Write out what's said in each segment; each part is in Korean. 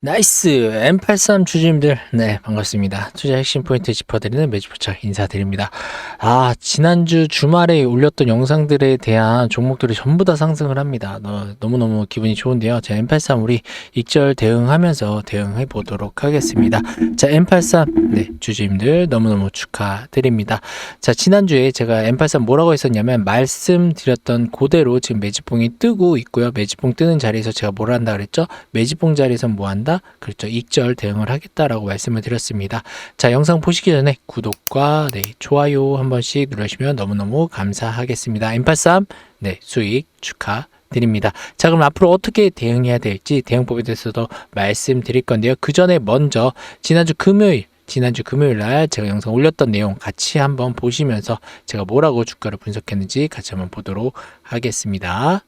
나이스. M83 주주님들. 네 반갑습니다. 투자 핵심 포인트 짚어드리는 매주포착 인사드립니다. 아 지난주 주말에 올렸던 영상들에 대한 종목들이 전부 다 상승을 합니다. 너, 너무너무 기분이 좋은데요. 자 M83 우리 익절 대응하면서 대응해 보도록 하겠습니다. 자 M83. 네 주주님들 너무너무 축하드립니다. 자 지난주에 제가 M83 뭐라고 했었냐면 말씀드렸던 그대로 지금 매집봉이 뜨고 있고요. 매집봉 뜨는 자리에서 제가 뭘 한다 그랬죠? 매집봉 자리에서 뭐 한다? 그렇죠. 익절 대응을 하겠다라고 말씀을 드렸습니다. 자, 영상 보시기 전에 구독과 네, 좋아요 한 번씩 누르시면 너무너무 감사하겠습니다. M83 네, 수익 축하 드립니다. 자, 그럼 앞으로 어떻게 대응해야 될지 대응법에 대해서도 말씀드릴 건데요. 그 전에 먼저 지난주 금요일 지난주 금요일 날 제가 영상 올렸던 내용 같이 한번 보시면서 제가 뭐라고 주가를 분석했는지 같이 한번 보도록 하겠습니다.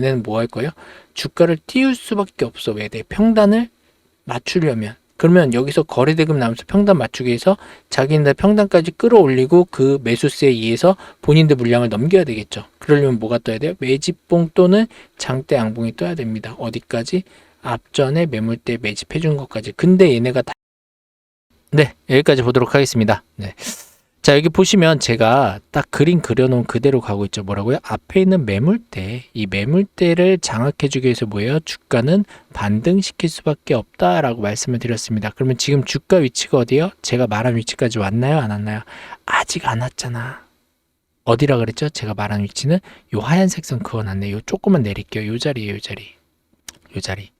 얘는 뭐 할 거예요? 주가를 띄울 수밖에 없어. 왜? 내 평단을 맞추려면. 그러면 여기서 거래대금 나오면서 평단 맞추기 위해서 자기네들 평단까지 끌어올리고 그 매수세에 의해서 본인들 물량을 넘겨야 되겠죠. 그러려면 뭐가 떠야 돼요? 매집봉 또는 장대 양봉이 떠야 됩니다. 어디까지? 앞전에 매물대 매집해 준 것까지. 근데 얘네가 다 네, 여기까지 보도록 하겠습니다. 네. 자, 여기 보시면 제가 딱 그림 그려놓은 그대로 가고 있죠. 뭐라고요? 앞에 있는 매물대, 이 매물대를 장악해주기 위해서 뭐예요? 주가는 반등시킬 수밖에 없다라고 말씀을 드렸습니다. 그러면 지금 주가 위치가 어디예요? 제가 말한 위치까지 왔나요? 안 왔나요? 아직 안 왔잖아. 어디라 그랬죠? 제가 말한 위치는 요 하얀색 선 그어놨네. 요 조금만 내릴게요. 요 자리에요, 요 자리. 요 자리.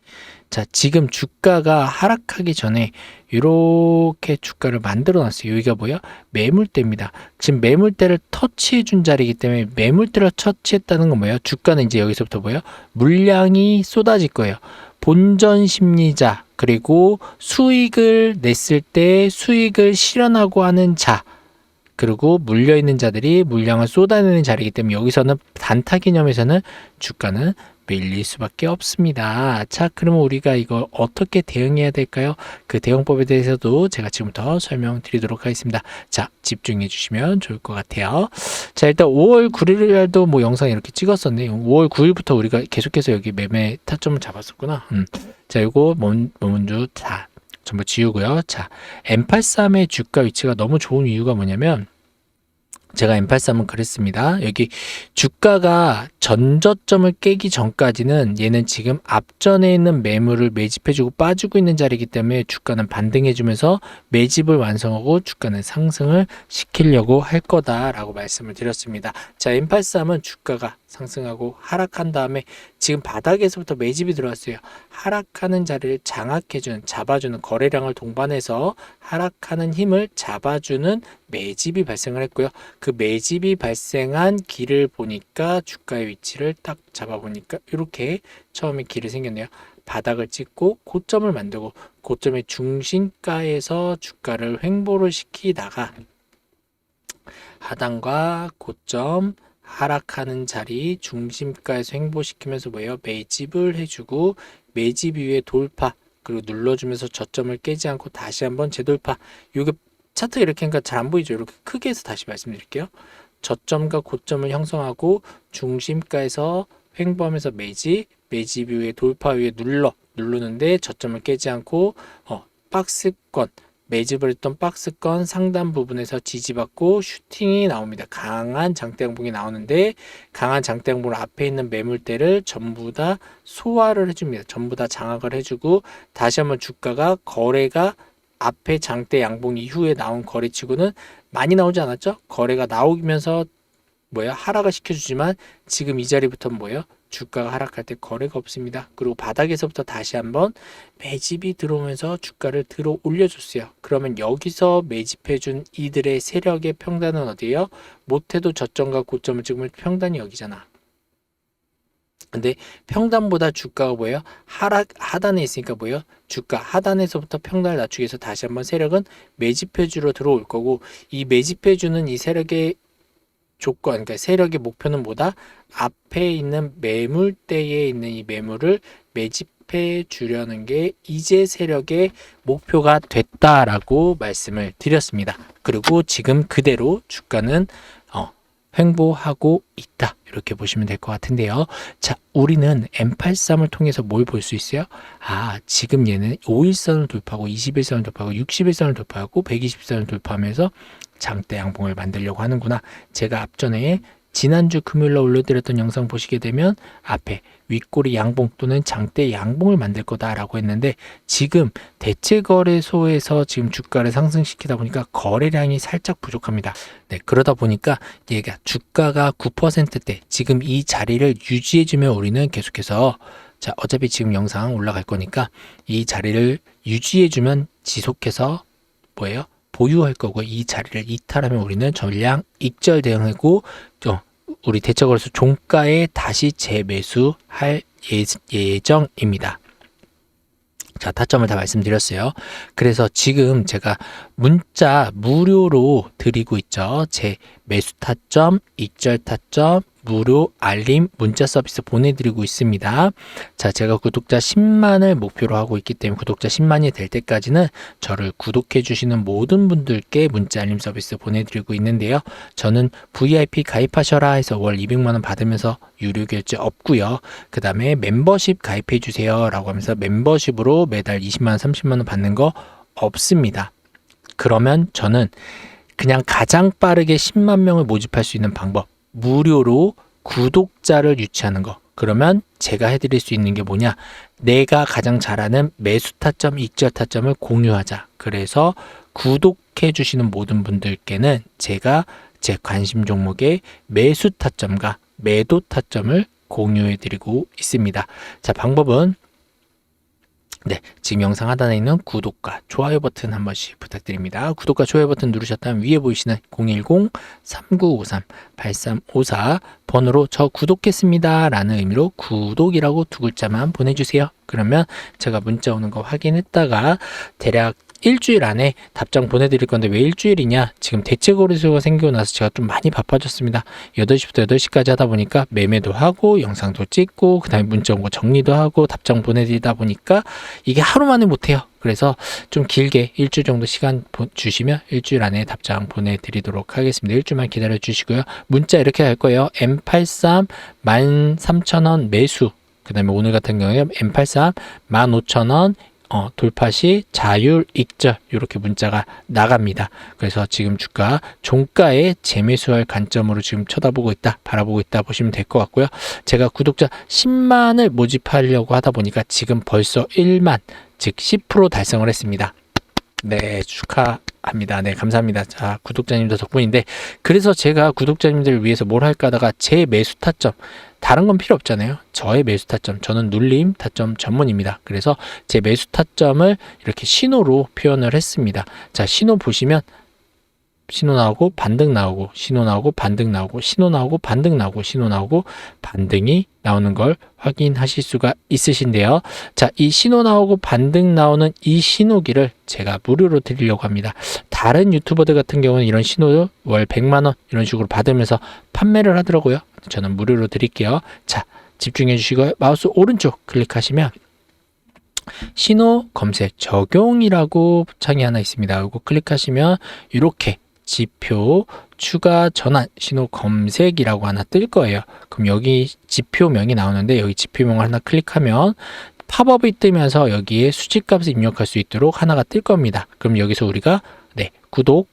자, 지금 주가가 하락하기 전에 이렇게 주가를 만들어 놨어요. 여기가 뭐야? 매물대입니다. 지금 매물대를 터치해 준 자리이기 때문에 매물대를 터치했다는 건 뭐예요? 주가는 이제 여기서부터 뭐예요? 물량이 쏟아질 거예요. 본전 심리자 그리고 수익을 냈을 때 수익을 실현하고 하는 자 그리고 물려 있는 자들이 물량을 쏟아내는 자리이기 때문에 여기서는 단타 개념에서는 주가는 밀릴 수밖에 없습니다. 자, 그러면 우리가 이걸 어떻게 대응해야 될까요? 그 대응법에 대해서도 제가 지금부터 설명드리도록 하겠습니다. 자, 집중해 주시면 좋을 것 같아요. 자, 일단 5월 9일 날도 뭐 영상 이렇게 찍었었네요. 5월 9일부터 우리가 계속해서 여기 매매 타점을 잡았었구나. 음. 자, 이거 먼, 먼저 다 전부 지우고요. 자, M83의 주가 위치가 너무 좋은 이유가 뭐냐면 제가 M83은 그랬습니다. 여기 주가가 전저점을 깨기 전까지는 얘는 지금 앞전에 있는 매물을 매집해주고 빠지고 있는 자리이기 때문에 주가는 반등해주면서 매집을 완성하고 주가는 상승을 시키려고 할 거다라고 말씀을 드렸습니다. 자, M83은 주가가 상승하고 하락한 다음에 지금 바닥에서부터 매집이 들어왔어요. 하락하는 자리를 장악해주는, 잡아주는 거래량을 동반해서 하락하는 힘을 잡아주는 매집이 발생을 했고요. 그 매집이 발생한 길을 보니까 주가의 위치를 딱 잡아보니까 이렇게 처음에 길이 생겼네요. 바닥을 찍고 고점을 만들고 고점의 중심가에서 주가를 횡보를 시키다가 하단과 고점 하락하는 자리 중심가에서 횡보시키면서 뭐예요? 매집을 해주고 매집 위에 돌파 그리고 눌러주면서 저점을 깨지 않고 다시 한번 재돌파 이게 차트 이렇게 하니까 잘 안 보이죠? 이렇게 크게 해서 다시 말씀드릴게요. 저점과 고점을 형성하고 중심가에서 횡보하면서 매집, 매집 위에 돌파 위에 눌러 누르는데 저점을 깨지 않고 어, 박스권 매집을 했던 박스권 상단 부분에서 지지받고 슈팅이 나옵니다. 강한 장대 양봉이 나오는데 강한 장대 양봉 앞에 있는 매물대를 전부 다 소화를 해줍니다. 전부 다 장악을 해주고 다시 한번 주가가 거래가 앞에 장대 양봉 이후에 나온 거래치고는 많이 나오지 않았죠? 거래가 나오면서 뭐야 하락을 시켜주지만 지금 이 자리부터 뭐예요? 주가가 하락할 때 거래가 없습니다. 그리고 바닥에서부터 다시 한번 매집이 들어오면서 주가를 들어 올려줬어요. 그러면 여기서 매집해준 이들의 세력의 평단은 어디예요? 못해도 저점과 고점을 찍으면 평단이 여기잖아. 근데 평단보다 주가가 뭐예요? 하락 하단에 있으니까 뭐예요? 주가 하단에서부터 평단을 낮추기 위해서 다시 한번 세력은 매집해주러 들어올 거고 이 매집해주는 이 세력의 조건, 그러니까 세력의 목표는 뭐다? 앞에 있는 매물대에 있는 이 매물을 매집해 주려는 게 이제 세력의 목표가 됐다라고 말씀을 드렸습니다. 그리고 지금 그대로 주가는 어, 횡보하고 있다. 이렇게 보시면 될 것 같은데요. 자, 우리는 M83을 통해서 뭘 볼 수 있어요? 아, 지금 얘는 5일선을 돌파하고 21선을 돌파하고 61선을 돌파하고 120선을 돌파하면서 장대 양봉을 만들려고 하는구나. 제가 앞전에 지난주 금요일날 올려드렸던 영상 보시게 되면 앞에 윗꼬리 양봉 또는 장대 양봉을 만들 거다라고 했는데 지금 대체 거래소에서 지금 주가를 상승시키다 보니까 거래량이 살짝 부족합니다. 네, 그러다 보니까 얘가 주가가 9%대 지금 이 자리를 유지해주면 우리는 계속해서 자 어차피 지금 영상 올라갈 거니까 이 자리를 유지해주면 지속해서 뭐예요? 보유할 거고 이 자리를 이탈하면 우리는 전량 익절 대응하고 어, 우리 대처거래소 종가에 다시 재매수할 예, 예정입니다. 자, 타점을 다 말씀드렸어요. 그래서 지금 제가 문자 무료로 드리고 있죠. 제 매수 타점, 익절 타점, 무료 알림 문자 서비스 보내드리고 있습니다. 자, 제가 구독자 10만을 목표로 하고 있기 때문에 구독자 10만이 될 때까지는 저를 구독해 주시는 모든 분들께 문자 알림 서비스 보내드리고 있는데요. 저는 VIP 가입하셔라 해서 월 200만원 받으면서 유료 결제 없고요. 그 다음에 멤버십 가입해 주세요 라고 하면서 멤버십으로 매달 20만원, 30만원 받는 거 없습니다. 그러면 저는 그냥 가장 빠르게 10만 명을 모집할 수 있는 방법 무료로 구독자를 유치하는 거. 그러면 제가 해드릴 수 있는 게 뭐냐? 내가 가장 잘하는 매수 타점, 익절 타점을 공유하자. 그래서 구독해 주시는 모든 분들께는 제가 제 관심 종목의 매수 타점과 매도 타점을 공유해 드리고 있습니다. 자, 방법은 네, 지금 영상 하단에 있는 구독과 좋아요 버튼 한 번씩 부탁드립니다. 구독과 좋아요 버튼 누르셨다면 위에 보이시는 010-3953-8354 번호로 저 구독했습니다 라는 의미로 구독이라고 두 글자만 보내주세요. 그러면 제가 문자 오는 거 확인했다가 대략 일주일 안에 답장 보내드릴 건데 왜 일주일이냐? 지금 대체 거래소가 생기고 나서 제가 좀 많이 바빠졌습니다. 8시부터 8시까지 하다 보니까 매매도 하고 영상도 찍고 그다음에 문자 온 거 정리도 하고 답장 보내드리다 보니까 이게 하루 만에 못해요. 그래서 좀 길게 일주일 정도 시간 주시면 일주일 안에 답장 보내드리도록 하겠습니다. 일주일만 기다려 주시고요. 문자 이렇게 할 거예요. M83 13,000원 매수 그 다음에 오늘 같은 경우에 M83 15,000원 어, 돌파 시 자율 익절 이렇게 문자가 나갑니다. 그래서 지금 주가 종가에 재매수할 관점으로 지금 쳐다보고 있다, 바라보고 있다 보시면 될 것 같고요. 제가 구독자 10만을 모집하려고 하다 보니까 지금 벌써 1만 즉 10% 달성을 했습니다. 네, 축하합니다. 네, 감사합니다. 자, 구독자님들 덕분인데, 그래서 제가 구독자님들을 위해서 뭘 할까 하다가 제 매수 타점, 다른 건 필요 없잖아요. 저의 매수 타점, 저는 눌림 타점 전문입니다. 그래서 제 매수 타점을 이렇게 신호로 표현을 했습니다. 자, 신호 보시면 신호 나오고 반등 나오고 신호 나오고 반등 나오고 신호 나오고 반등 나오고 신호 나오고 반등이 나오는 걸 확인하실 수가 있으신데요. 자, 이 신호 나오고 반등 나오는 이 신호기를 제가 무료로 드리려고 합니다. 다른 유튜버들 같은 경우는 이런 신호를 월 100만 원 이런 식으로 받으면서 판매를 하더라고요. 저는 무료로 드릴게요. 자, 집중해 주시고 마우스 오른쪽 클릭하시면 신호 검색 적용이라고 창이 하나 있습니다. 이거 클릭하시면 이렇게 지표 추가 전환 신호 검색이라고 하나 뜰 거예요. 그럼 여기 지표명이 나오는데 여기 지표명을 하나 클릭하면 팝업이 뜨면서 여기에 수치값을 입력할 수 있도록 하나가 뜰 겁니다. 그럼 여기서 우리가 네 구독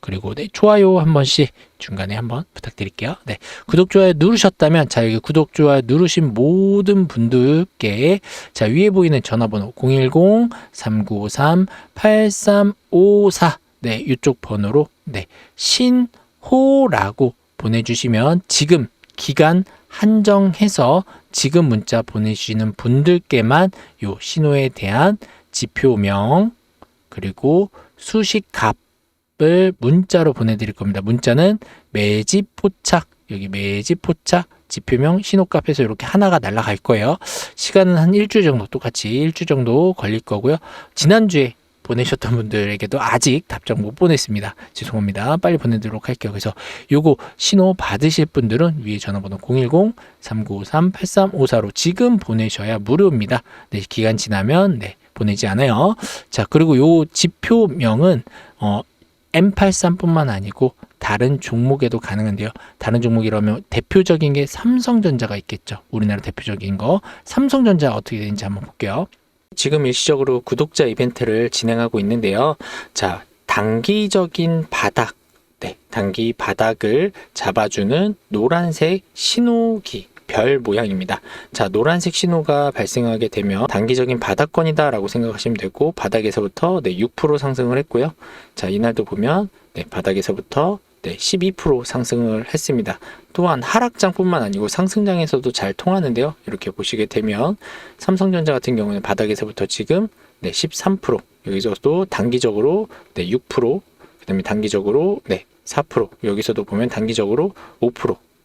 그리고 네 좋아요 한 번씩 중간에 한번 부탁드릴게요. 네 구독 좋아요 누르셨다면 자 여기 구독 좋아요 누르신 모든 분들께 자 위에 보이는 전화번호 010 3953 8354 네, 이쪽 번호로 네, 신 호라고 보내주시면 지금 기간 한정해서 지금 문자 보내주시는 분들께만 요 신호에 대한 지표명 그리고 수식 값을 문자로 보내드릴 겁니다. 문자는 매집 포착 여기 매집 포착 지표명 신호값에서 이렇게 하나가 날라갈 거예요. 시간은 한 일주일 정도 똑같이 일주일 정도 걸릴 거고요. 지난주에 보내셨던 분들에게도 아직 답장 못 보냈습니다. 죄송합니다. 빨리 보내도록 할게요. 그래서 요거 신호 받으실 분들은 위에 전화번호 010-3953-8354로 지금 보내셔야 무료입니다. 네, 기간 지나면 네, 보내지 않아요. 자, 그리고 요 지표명은 어 M83뿐만 아니고 다른 종목에도 가능한데요. 다른 종목이라면 대표적인 게 삼성전자가 있겠죠. 우리나라 대표적인 거. 삼성전자 어떻게 되는지 한번 볼게요. 지금 일시적으로 구독자 이벤트를 진행하고 있는데요. 자, 단기적인 바닥. 네, 단기 바닥을 잡아주는 노란색 신호기. 별 모양입니다. 자, 노란색 신호가 발생하게 되면 단기적인 바닥권이다 라고 생각하시면 되고 바닥에서부터 네, 6% 상승을 했고요. 자, 이날도 보면 네, 바닥에서부터 네, 12% 상승을 했습니다. 또한 하락장뿐만 아니고 상승장에서도 잘 통하는데요. 이렇게 보시게 되면 삼성전자 같은 경우는 바닥에서부터 지금 네, 13% 여기서도 단기적으로 네, 6% 그다음에 단기적으로 네, 4% 여기서도 보면 단기적으로 5%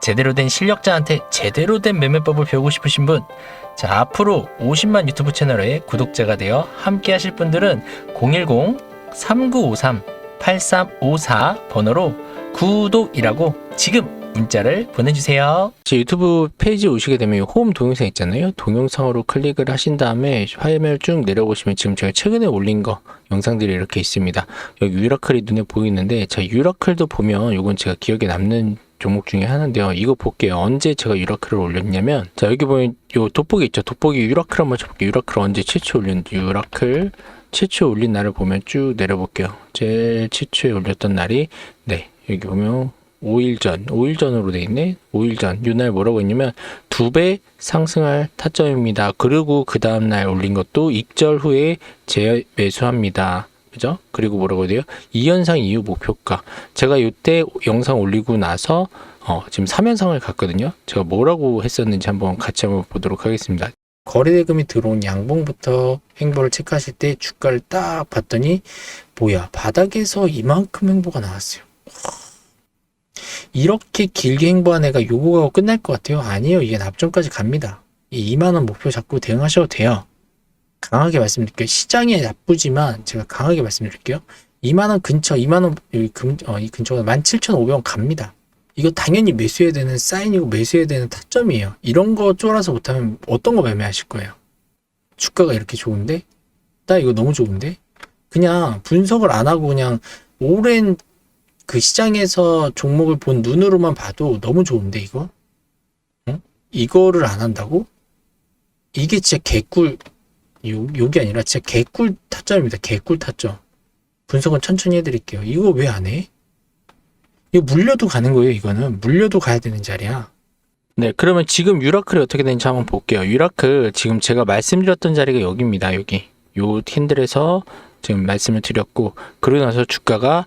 제대로 된 실력자한테 제대로 된 매매법을 배우고 싶으신 분, 자, 앞으로 50만 유튜브 채널의 구독자가 되어 함께 하실 분들은 010-3953-8354 번호로 구독이라고 지금 문자를 보내주세요. 제 유튜브 페이지 오시게 되면 홈 동영상 있잖아요. 동영상으로 클릭을 하신 다음에 화면을 쭉 내려보시면 지금 제가 최근에 올린 거 영상들이 이렇게 있습니다. 여기 유라클이 눈에 보이는데 자 유라클도 보면 이건 제가 기억에 남는 종목 중에 하나인데요. 이거 볼게요. 언제 제가 유라클을 올렸냐면 자 여기 보면 요 돋보기 있죠. 돋보기 유라클 한번 쳐볼게요. 유라클 언제 최초 올렸는지 유라클 최초 올린 날을 보면 쭉 내려볼게요. 제일 최초에 올렸던 날이 네 여기 보면 5일 전, 5일 전으로 돼 있네. 5일 전. 이날 뭐라고 했냐면 두 배 상승할 타점입니다. 그리고 그 다음 날 올린 것도 익절 후에 재매수합니다. 그죠? 그리고 뭐라고 돼요? 이 현상 이후 목표가. 제가 이때 영상 올리고 나서 어, 지금 3연상을 갔거든요. 제가 뭐라고 했었는지 한번 같이 한번 보도록 하겠습니다. 거래대금이 들어온 양봉부터 행보를 체크하실 때 주가를 딱 봤더니 뭐야 바닥에서 이만큼 행보가 나왔어요. 이렇게 길게 행보한 애가 요거하고 끝날 것 같아요? 아니에요. 이게 납점까지 갑니다. 이 2만원 목표 잡고 대응하셔도 돼요. 강하게 말씀드릴게요. 시장이 나쁘지만 제가 강하게 말씀드릴게요. 2만원 근처, 2만원, 여기 근, 어, 이 근처가 17,500원 갑니다. 이거 당연히 매수해야 되는 사인이고 매수해야 되는 타점이에요. 이런 거 쫄아서 못하면 어떤 거 매매하실 거예요? 주가가 이렇게 좋은데? 나 이거 너무 좋은데? 그냥 분석을 안 하고 그냥 오랜 그 시장에서 종목을 본 눈으로만 봐도 너무 좋은데 이거? 응? 이거를 안 한다고? 이게 진짜 개꿀 요, 요게 아니라 진짜 개꿀 타점입니다. 개꿀 타점. 분석은 천천히 해드릴게요. 이거 왜 안 해? 이거 물려도 가는 거예요. 이거는 물려도 가야 되는 자리야. 네, 그러면 지금 유라클이 어떻게 되는지 한번 볼게요. 유라클 지금 제가 말씀드렸던 자리가 여기입니다. 여기 요 캔들에서 지금 말씀을 드렸고 그러고 나서 주가가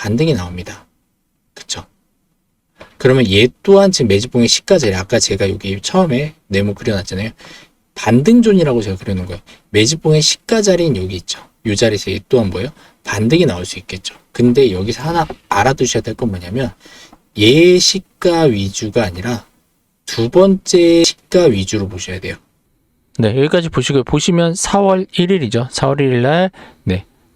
반등이 나옵니다. 그쵸? 그러면 얘 또한 지금 매집봉의 시가 자리, 아까 제가 여기 처음에 네모 그려놨잖아요. 반등존이라고 제가 그려놓은 거예요. 매집봉의 시가 자리는 여기 있죠. 이 자리에서 얘 또한 뭐예요? 반등이 나올 수 있겠죠. 근데 여기서 하나 알아두셔야 될 건 뭐냐면 얘 시가 위주가 아니라 두 번째 시가 위주로 보셔야 돼요. 네, 여기까지 보시고 보시면 4월 1일이죠. 4월 1일 날 네,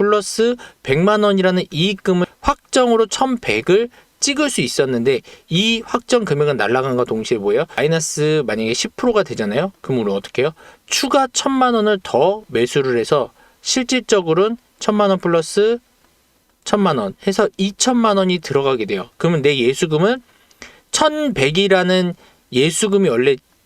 플러스 백만 원이라는 이익금을 확정으로 천백을 찍을 수 있었는데 이 확정 금액은 날라간과 동시에 뭐예요? 마이너스 만약에 10%가 되잖아요. 그럼 우리 어떻게 해요? 추가 천만 원을 더 매수를 해서 실질적으로는 천만 원 플러스 천만 원 해서 2천만 원이 들어가게 돼요. 그러면 내 예수금은 1100이라는 예수금이 원래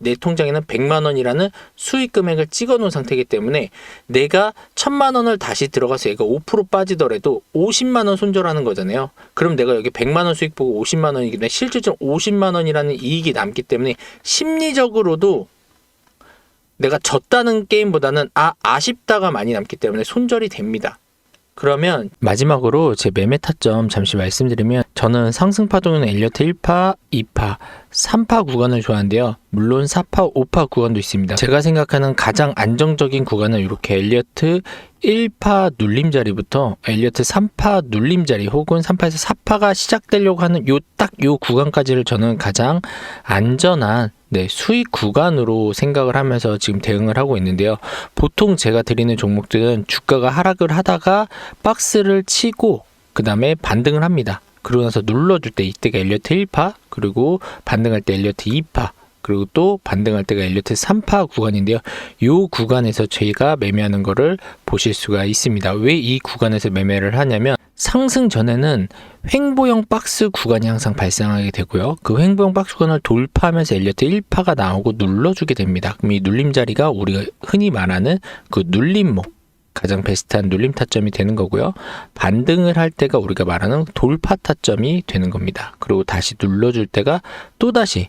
내 통장에는 100만 원이라는 수익 금액을 찍어 놓은 상태이기 때문에 내가 1000만 원을 다시 들어가서 얘가 5% 빠지더라도 50만 원 손절하는 거잖아요. 그럼 내가 여기 100만 원 수익 보고 50만 원이기 때문에 실질적으로 50만 원이라는 이익이 남기 때문에 심리적으로도 내가 졌다는 게임보다는 아 아쉽다가 많이 남기 때문에 손절이 됩니다. 그러면 마지막으로 제 매매 타점 잠시 말씀드리면 저는 상승 파동은 엘리어트 1파, 2파, 3파 구간을 좋아하는데요. 물론 4파, 5파 구간도 있습니다. 제가 생각하는 가장 안정적인 구간은 이렇게 엘리어트 1파 눌림자리부터 엘리어트 3파 눌림자리 혹은 3파에서 4파가 시작되려고 하는 요딱요 구간까지를 저는 가장 안전한 네, 수익 구간으로 생각을 하면서 지금 대응을 하고 있는데요. 보통 제가 드리는 종목들은 주가가 하락을 하다가 박스를 치고 그 다음에 반등을 합니다. 그러고 나서 눌러줄 때 이때가 엘리어트 1파 그리고 반등할 때 엘리어트 2파 그리고 또 반등할 때가 엘리어트 3파 구간인데요. 이 구간에서 저희가 매매하는 거를 보실 수가 있습니다. 왜 이 구간에서 매매를 하냐면 상승 전에는 횡보형 박스 구간이 항상 발생하게 되고요. 그 횡보형 박스 구간을 돌파하면서 엘리어트 1파가 나오고 눌러주게 됩니다. 그럼 이 눌림 자리가 우리가 흔히 말하는 그 눌림목 가장 베스트한 눌림 타점이 되는 거고요. 반등을 할 때가 우리가 말하는 돌파 타점이 되는 겁니다. 그리고 다시 눌러줄 때가 또다시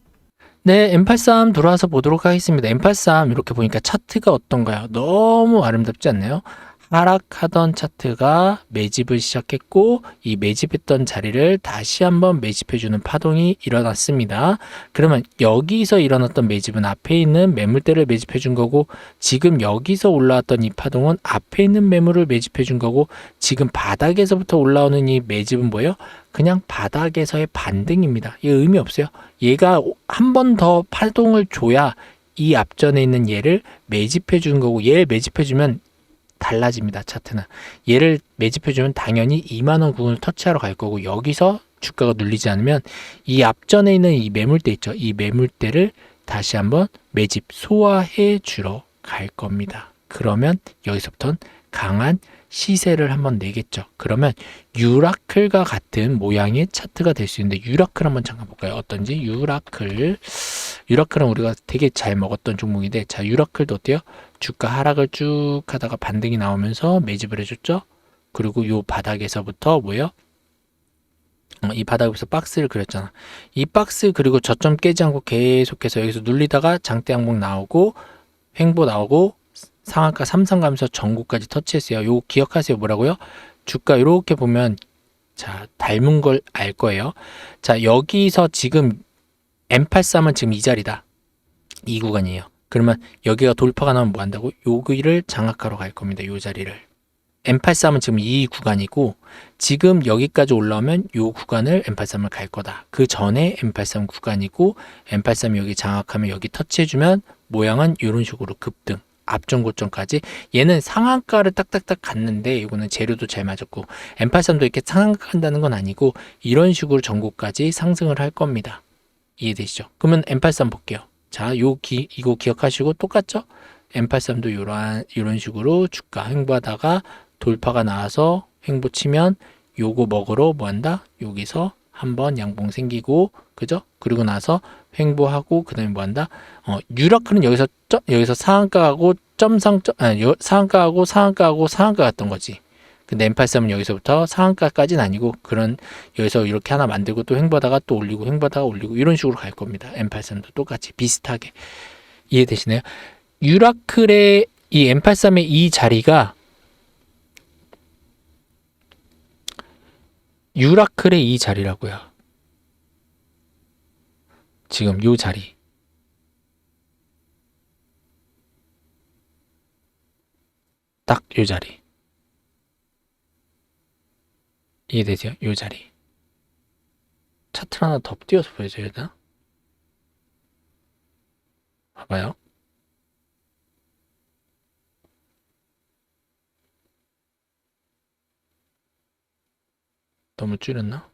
네, M83 돌아와서 보도록 하겠습니다. M83 이렇게 보니까 차트가 어떤가요? 너무 아름답지 않나요? 하락하던 차트가 매집을 시작했고 이 매집했던 자리를 다시 한번 매집해주는 파동이 일어났습니다. 그러면 여기서 일어났던 매집은 앞에 있는 매물대를 매집해준 거고 지금 여기서 올라왔던 이 파동은 앞에 있는 매물을 매집해준 거고 지금 바닥에서부터 올라오는 이 매집은 뭐예요? 그냥 바닥에서의 반등입니다. 이 의미 없어요. 얘가 한 번 더 파동을 줘야 이 앞전에 있는 얘를 매집해 주는 거고 얘를 매집해 주면 달라집니다. 차트는. 얘를 매집해주면 당연히 2만원 구간을 터치하러 갈 거고 여기서 주가가 눌리지 않으면 이 앞전에 있는 이 매물대 있죠. 이 매물대를 다시 한번 매집 소화해 주러 갈 겁니다. 그러면 여기서부터는 강한 시세를 한번 내겠죠. 그러면 유라클과 같은 모양의 차트가 될 수 있는데 유라클 한번 잠깐 볼까요? 어떤지 유라클 유라클은 우리가 되게 잘 먹었던 종목인데 자 유라클도 어때요? 주가 하락을 쭉 하다가 반등이 나오면서 매집을 해줬죠. 그리고 요 바닥에서부터 뭐예요? 어, 이 바닥에서 박스를 그렸잖아. 이 박스 그리고 저점 깨지 않고 계속해서 여기서 눌리다가 장대 항목 나오고 횡보 나오고 상한가 삼성 가면서 전고까지 터치했어요. 요 기억하세요. 뭐라고요? 주가 이렇게 보면 자 닮은 걸 알 거예요. 자 여기서 지금 M83은 지금 이 자리다. 이 구간이에요. 그러면 여기가 돌파가 나면 뭐 한다고? 여기를 장악하러 갈 겁니다. 요 자리를. M83은 지금 이 구간이고 지금 여기까지 올라오면 요 구간을 M83을 갈 거다. 그 전에 M83 구간이고 M83이 여기 장악하면 여기 터치해주면 모양은 이런 식으로 급등. 앞전 고점까지 얘는 상한가를 딱딱딱 갔는데 이거는 재료도 잘 맞았고 M83도 이렇게 상한가 간다는 건 아니고 이런 식으로 전고까지 상승을 할 겁니다. 이해되시죠? 그러면 M83 볼게요. 자, 요 기, 이거 기억하시고 똑같죠? M83도 이러한, 이런 식으로 주가 횡보하다가 돌파가 나와서 횡보 치면 요거 먹으러 뭐 한다? 여기서 한번 양봉 생기고, 그죠? 그리고 나서 횡보하고, 그 다음에 뭐 한다? 어, 유라크는 여기서, 점, 여기서 상한가하고 점상, 점, 아니, 상한가하고 상한가하고 상한가 같던 거지. 근데 M83은 여기서부터 상한가까지는 아니고 그런 여기서 이렇게 하나 만들고 또 횡보다가 또 올리고 횡보다가 올리고 이런 식으로 갈 겁니다. M83도 똑같이 비슷하게 이해되시나요? 유라클의 이 M83의 이 자리가 유라클의 이 자리라고요. 지금 요 자리. 딱 요 자리. 이해되죠? 요 자리. 차트를 하나 더 띄워서 보여줘야 되나? 봐봐요. 너무 줄였나?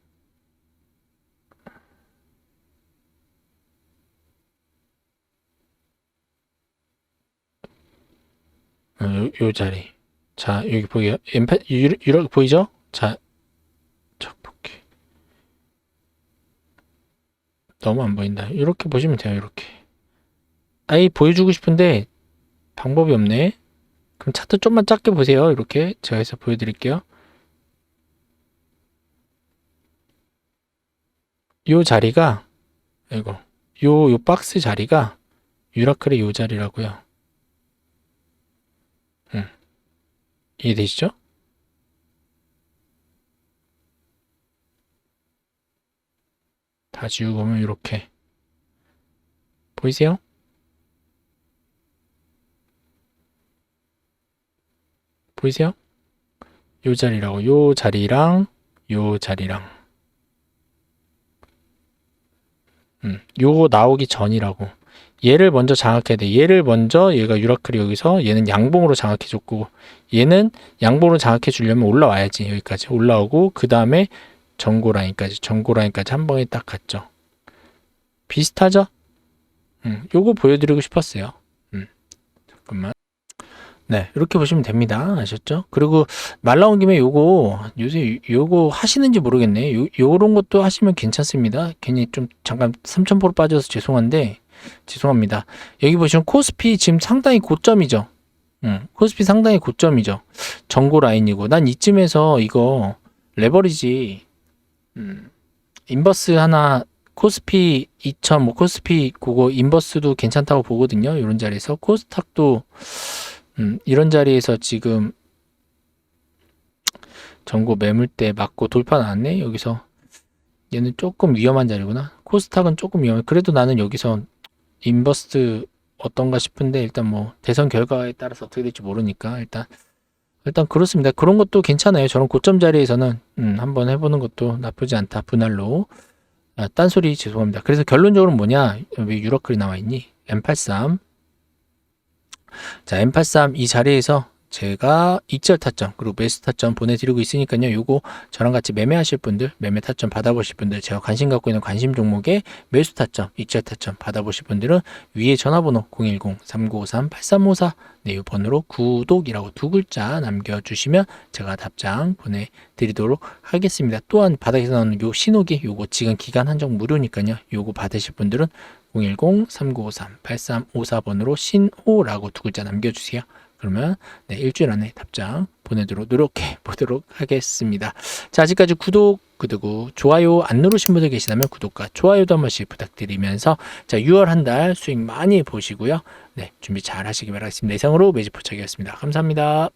어, 요, 요 자리. 자, 여기 보이요? 엠파, 이렇게 보이죠? 자, 너무 안 보인다. 이렇게 보시면 돼요. 이렇게. 아예 보여주고 싶은데 방법이 없네. 그럼 차트 좀만 작게 보세요. 이렇게 제가 해서 보여드릴게요. 요 자리가 이거 요 요 박스 자리가 유라클의 요 자리라고요. 음. 이해되시죠? 다 지우고 보면 이렇게. 보이세요? 보이세요? 요 자리라고. 요 자리랑 요 자리랑. 음, 요거 나오기 전이라고. 얘를 먼저 장악해야 돼. 얘를 먼저 얘가 유라클이 여기서 얘는 양봉으로 장악해 줬고 얘는 양봉으로 장악해 주려면 올라와야지 여기까지. 올라오고 그 다음에 전고 라인까지 전고 라인까지 한 번에 딱 갔죠 비슷하죠? 음, 요거 보여드리고 싶었어요 음, 잠깐만 네, 이렇게 보시면 됩니다. 아셨죠? 그리고 말 나온 김에 요거 요새 요거 하시는지 모르겠네. 요 요런 것도 하시면 괜찮습니다. 괜히 좀 잠깐 3,000% 빠져서 죄송한데 죄송합니다. 여기 보시면 코스피 지금 상당히 고점이죠. 음, 코스피 상당히 고점이죠. 전고 라인이고 난 이쯤에서 이거 레버리지 음, 인버스 하나 코스피 2000, 뭐 코스피 그거 인버스도 괜찮다고 보거든요. 이런 자리에서 코스닥도 음, 이런 자리에서 지금 전고 매물대 맞고 돌파 나왔네. 여기서 얘는 조금 위험한 자리구나. 코스닥은 조금 위험해. 그래도 나는 여기서 인버스 어떤가 싶은데 일단 뭐 대선 결과에 따라서 어떻게 될지 모르니까 일단 일단 그렇습니다. 그런 것도 괜찮아요. 저런 고점 자리에서는 음, 한번 해보는 것도 나쁘지 않다. 분할로 아, 딴소리 죄송합니다. 그래서 결론적으로 뭐냐? 왜 유로클이 나와 있니? M83 자, M83 이 자리에서 제가 익절 타점 그리고 매수 타점 보내드리고 있으니까요. 요거 저랑 같이 매매하실 분들, 매매 타점 받아보실 분들, 제가 관심 갖고 있는 관심 종목에 매수 타점, 익절 타점 받아보실 분들은 위에 전화번호 010-3953-8354 네, 이 번호로 구독이라고 두 글자 남겨주시면 제가 답장 보내드리도록 하겠습니다. 또한 바닥에서 나오는 요 신호기 요거 지금 기간 한정 무료니까요. 요거 받으실 분들은 010-3953-8354번으로 신호라고 두 글자 남겨주세요. 그러면 네, 일주일 안에 답장 보내도록 노력해 보도록 하겠습니다. 자, 아직까지 구독, 그리고 좋아요 안 누르신 분들 계시다면 구독과 좋아요도 한 번씩 부탁드리면서 자, 6월 한 달 수익 많이 보시고요. 네, 준비 잘 하시기 바라겠습니다. 이상으로 매직 포착이었습니다. 감사합니다.